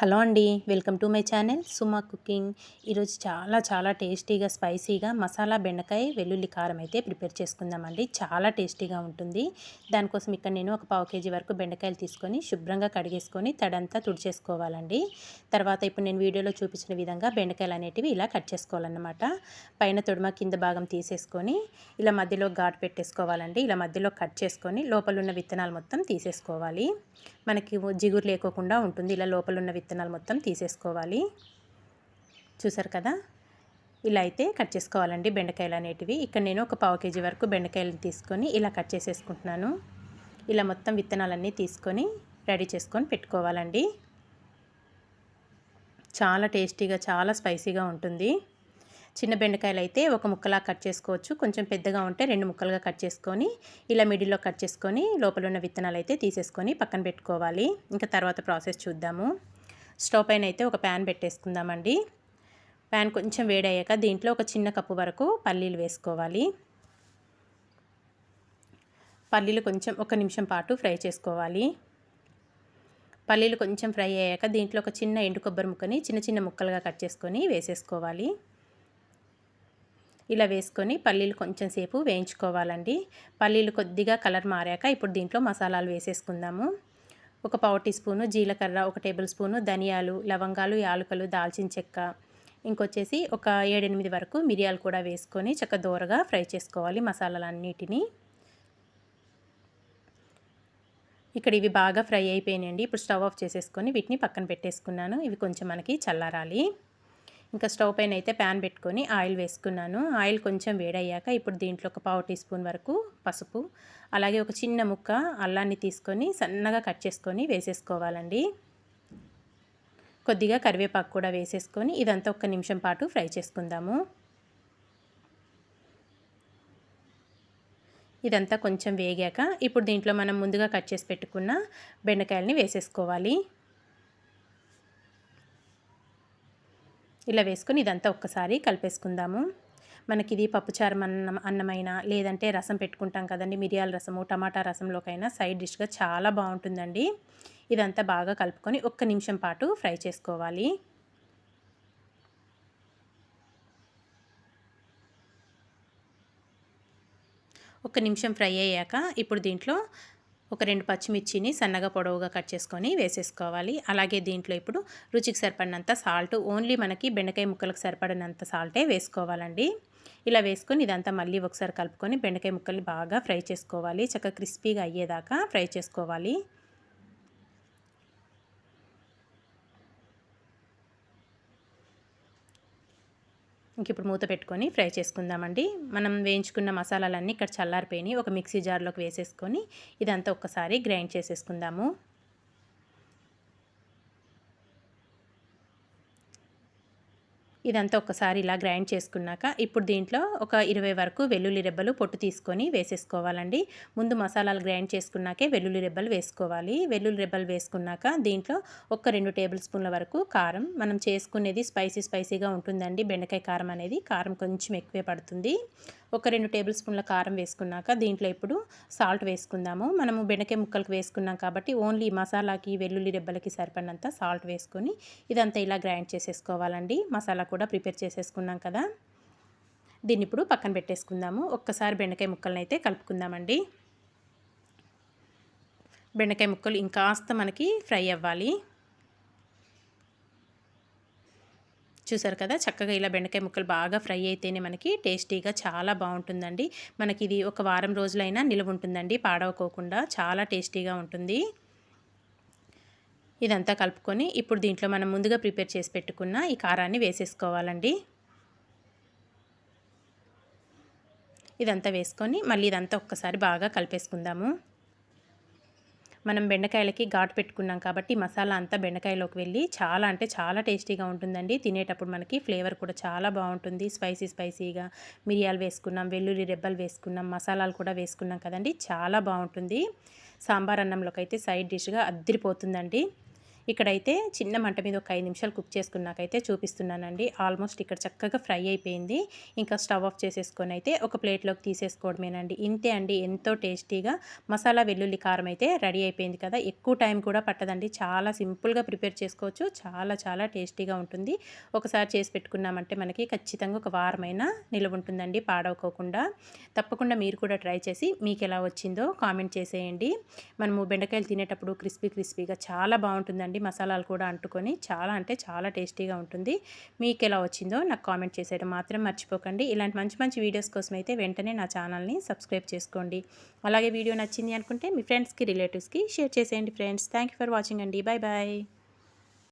Hello అండి welcome to my channel Suma cooking. ఈరోజు చాలా చాలా టేస్టీగా స్పైసీగా మసాలా బెండకాయ వెల్లుల్లి కారం అయితే ప్రిపేర్ చేసుకుందామండి. చాలా టేస్టీగా ఉంటుంది. దానికోసం ఇక్కడ నేను ఒక పావు కేజీ వరకు బెండకాయలు తీసుకొని శుభ్రంగా కడిగేసుకొని తడంతా తుడిచేసుకోవాలండి. తర్వాత ఇప్పుడు నేను వీడియోలో చూపించిన విధంగా బెండకాయలు అనేటివి ఇలా కట్ చేసుకోవాలన్నమాట. పైన తొడుమ కింద భాగం తీసేసుకొని ఇలా మధ్యలో ఘాటు పెట్టేసుకోవాలండి. ఇలా మధ్యలో కట్ చేసుకొని లోపల ఉన్న విత్తనాలు మొత్తం తీసేసుకోవాలి. మనకి జిగురు లేకోకుండా ఉంటుంది. ఇలా లోపల ఉన్న విత్తనాలు మొత్తం తీసేసుకోవాలి. చూసారు కదా? ఇలా అయితే కట్ చేసుకోవాలండి బెండకాయలు అనేటివి. ఇక్కడ నేను ఒక పావు కేజీ వరకు బెండకాయలను తీసుకొని ఇలా కట్ చేసేసుకుంటున్నాను. ఇలా మొత్తం విత్తనాలన్నీ తీసుకొని రెడీ చేసుకొని పెట్టుకోవాలండి. చాలా టేస్టీగా చాలా స్పైసీగా ఉంటుంది. చిన్న బెండకాయలు అయితే ఒక ముక్కలా కట్ చేసుకోవచ్చు. కొంచెం పెద్దగా ఉంటే రెండు ముక్కలుగా కట్ చేసుకొని ఇలా మిడిల్లో కట్ చేసుకొని లోపల ఉన్న విత్తనాలు అయితే తీసేసుకొని పక్కన పెట్టుకోవాలి. ఇంకా తర్వాత ప్రాసెస్ చూద్దాము. స్టవ్ పైన అయితే ఒక ప్యాన్ పెట్టేసుకుందామండి. ప్యాన్ కొంచెం వేడయ్యాక దీంట్లో ఒక చిన్న కప్పు వరకు పల్లీలు వేసుకోవాలి. పల్లీలు కొంచెం ఒక నిమిషం పాటు ఫ్రై చేసుకోవాలి. పల్లీలు కొంచెం ఫ్రై అయ్యాక దీంట్లో ఒక చిన్న ఎండు కొబ్బరి ముక్కని చిన్న చిన్న ముక్కలుగా కట్ చేసుకొని వేసేసుకోవాలి. ఇలా వేసుకొని పల్లీలు కొంచెం సేపు వేయించుకోవాలండి. పల్లీలు కొద్దిగా కలర్ మారాక ఇప్పుడు దీంట్లో మసాలాలు వేసేసుకుందాము. ఒక పావు టీ స్పూను జీలకర్ర ఒక టేబుల్ స్పూను ధనియాలు లవంగాలు యాలకులు దాల్చిన చెక్క. ఇంకొచ్చేసి ఒక ఏడెనిమిది వరకు మిరియాలు కూడా వేసుకొని చక్క దూరగా ఫ్రై చేసుకోవాలి మసాలాలన్నిటినీ. ఇక్కడ ఇవి బాగా ఫ్రై అయిపోయినాయండి. ఇప్పుడు స్టవ్ ఆఫ్ చేసేసుకొని వీటిని పక్కన పెట్టేసుకున్నాను. ఇవి కొంచెం మనకి చల్లారాలి. ఇంకా స్టవ్ పైన అయితే ప్యాన్ పెట్టుకొని ఆయిల్ వేసుకున్నాను. ఆయిల్ కొంచెం వేడయ్యాక ఇప్పుడు దీంట్లో ఒక పావు టీ స్పూన్ వరకు పసుపు అలాగే ఒక చిన్న ముక్క అల్లాన్ని తీసుకొని సన్నగా కట్ చేసుకొని వేసేసుకోవాలండి. కొద్దిగా కరివేపాకు కూడా వేసేసుకొని ఇదంతా ఒక నిమిషం పాటు ఫ్రై చేసుకుందాము. ఇదంతా కొంచెం వేగాక ఇప్పుడు దీంట్లో మనం ముందుగా కట్ చేసి పెట్టుకున్న బెండకాయలని వేసేసుకోవాలి. ఇలా వేసుకొని ఇదంతా ఒక్కసారి కలిపేసుకుందాము. మనకి ఇది పప్పుచారం అన్నం అన్నమైనా లేదంటే రసం పెట్టుకుంటాం కదండి మిరియాల రసము టమాటా రసంలోకైనా సైడ్ డిష్గా చాలా బాగుంటుందండి. ఇదంతా బాగా కలుపుకొని ఒక్క నిమిషం పాటు ఫ్రై చేసుకోవాలి. ఒక నిమిషం ఫ్రై అయ్యాక ఇప్పుడు దీంట్లో ఒక రెండు పచ్చిమిర్చిని సన్నగా పొడవుగా కట్ చేసుకొని వేసేసుకోవాలి. అలాగే దీంట్లో ఇప్పుడు రుచికి సరిపడినంత సాల్ట్ ఓన్లీ మనకి బెండకాయ ముక్కలకు సరిపడినంత సాల్టే వేసుకోవాలండి. ఇలా వేసుకొని ఇదంతా మళ్ళీ ఒకసారి కలుపుకొని బెండకాయ ముక్కల్ని బాగా ఫ్రై చేసుకోవాలి. చక్కగా క్రిస్పీగా అయ్యేదాకా ఫ్రై చేసుకోవాలి. ఇంక ఇప్పుడు మూత పెట్టుకొని ఫ్రై చేసుకుందామండి. మనం వేయించుకున్న మసాలాలన్నీ ఇక్కడ చల్లారిపోయినాయి. ఒక మిక్సీ జార్లోకి వేసేసుకొని ఇదంతా ఒక్కసారి గ్రైండ్ చేసేసుకుందాము. ఇదంతా ఒకసారి ఇలా గ్రైండ్ చేసుకున్నాక ఇప్పుడు దీంట్లో ఒక ఇరవై వరకు వెల్లుల్లి రెబ్బలు పొట్టు తీసుకొని వేసేసుకోవాలండి. ముందు మసాలాలు గ్రైండ్ చేసుకున్నాకే వెల్లుల్లి రెబ్బలు వేసుకోవాలి. వెల్లుల్లి రెబ్బలు వేసుకున్నాక దీంట్లో ఒక రెండు టేబుల్ స్పూన్ల వరకు కారం మనం చేసుకునేది స్పైసీ స్పైసీగా ఉంటుందండి బెండకాయ కారం అనేది. కారం కొంచెం ఎక్కువే పడుతుంది. ఒక రెండు టేబుల్ స్పూన్ల కారం వేసుకున్నాక దీంట్లో ఇప్పుడు సాల్ట్ వేసుకుందాము. మనము బెండకాయ ముక్కలకు వేసుకున్నాం కాబట్టి ఓన్లీ మసాలాకి వెల్లుల్లి రెబ్బలకి సరిపడినంత సాల్ట్ వేసుకొని ఇదంతా ఇలా గ్రైండ్ చేసేసుకోవాలండి. మసాలా కూడా ప్రిపేర్ చేసేసుకున్నాం కదా. దీన్ని ఇప్పుడు పక్కన పెట్టేసుకుందాము. ఒక్కసారి బెండకాయ ముక్కలను అయితే కలుపుకుందామండి. బెండకాయ ముక్కలు ఇంకాస్త మనకి ఫ్రై అవ్వాలి. చూసారు కదా? చక్కగా ఇలా బెండకాయ ముక్కలు బాగా ఫ్రై అయితేనే మనకి టేస్టీగా చాలా బాగుంటుందండి. మనకి ఇది ఒక వారం రోజులైనా నిలువ ఉంటుందండి పాడవకోకుండా. చాలా టేస్టీగా ఉంటుంది. ఇదంతా కలుపుకొని ఇప్పుడు దీంట్లో మనం ముందుగా ప్రిపేర్ చేసి పెట్టుకున్న ఈ కారాన్ని వేసేసుకోవాలండి. ఇదంతా వేసుకొని మళ్ళీ ఇదంతా ఒక్కసారి బాగా కలిపేసుకుందాము. మనం బెండకాయలకి ఘాటు పెట్టుకున్నాం కాబట్టి మసాలా అంతా బెండకాయలోకి వెళ్ళి చాలా అంటే చాలా టేస్టీగా ఉంటుందండి. తినేటప్పుడు మనకి ఫ్లేవర్ కూడా చాలా బాగుంటుంది. స్పైసీ స్పైసీగా మిరియాలు వేసుకున్నాం వెల్లుల్లి రెబ్బలు వేసుకున్నాం మసాలాలు కూడా వేసుకున్నాం కదండి. చాలా బాగుంటుంది. సాంబార్ అన్నంలోకి అయితే సైడ్ డిష్గా అద్దరిపోతుందండి. ఇక్కడైతే చిన్న మంట మీద ఒక ఐదు నిమిషాలు కుక్ చేసుకున్నాకైతే చూపిస్తున్నానండి. ఆల్మోస్ట్ ఇక్కడ చక్కగా ఫ్రై అయిపోయింది. ఇంకా స్టవ్ ఆఫ్ చేసేసుకొని అయితే ఒక ప్లేట్లోకి తీసేసుకోవడమేనండి. ఇంతే అండి ఎంతో టేస్టీగా మసాలా వెల్లుల్లి కారం అయితే రెడీ అయిపోయింది కదా. ఎక్కువ టైం కూడా పట్టదండి. చాలా సింపుల్గా ప్రిపేర్ చేసుకోవచ్చు. చాలా చాలా టేస్టీగా ఉంటుంది. ఒకసారి చేసి పెట్టుకున్నామంటే మనకి ఖచ్చితంగా ఒక వారమైన నిల్వ ఉంటుందండి పాడవకోకుండా. తప్పకుండా మీరు కూడా ట్రై చేసి మీకు ఎలా వచ్చిందో కామెంట్ చేసేయండి. మనము బెండకాయలు తినేటప్పుడు క్రిస్పీ క్రిస్పీగా చాలా బాగుంటుందండి. మసాలాలు కూడా అంటుకొని చాలా అంటే చాలా టేస్టీగా ఉంటుంది. మీకు ఎలా వచ్చిందో నాకు కామెంట్ చేసేయడం మాత్రం మర్చిపోకండి. ఇలాంటి మంచి మంచి వీడియోస్ కోసం అయితే వెంటనే నా ఛానల్ని సబ్స్క్రైబ్ చేసుకోండి. అలాగే వీడియో నచ్చింది అనుకుంటే మీ ఫ్రెండ్స్కి రిలేటివ్స్కి షేర్ చేసేయండి ఫ్రెండ్స్. థ్యాంక్ ఫర్ వాచింగ్ అండి. Bye bye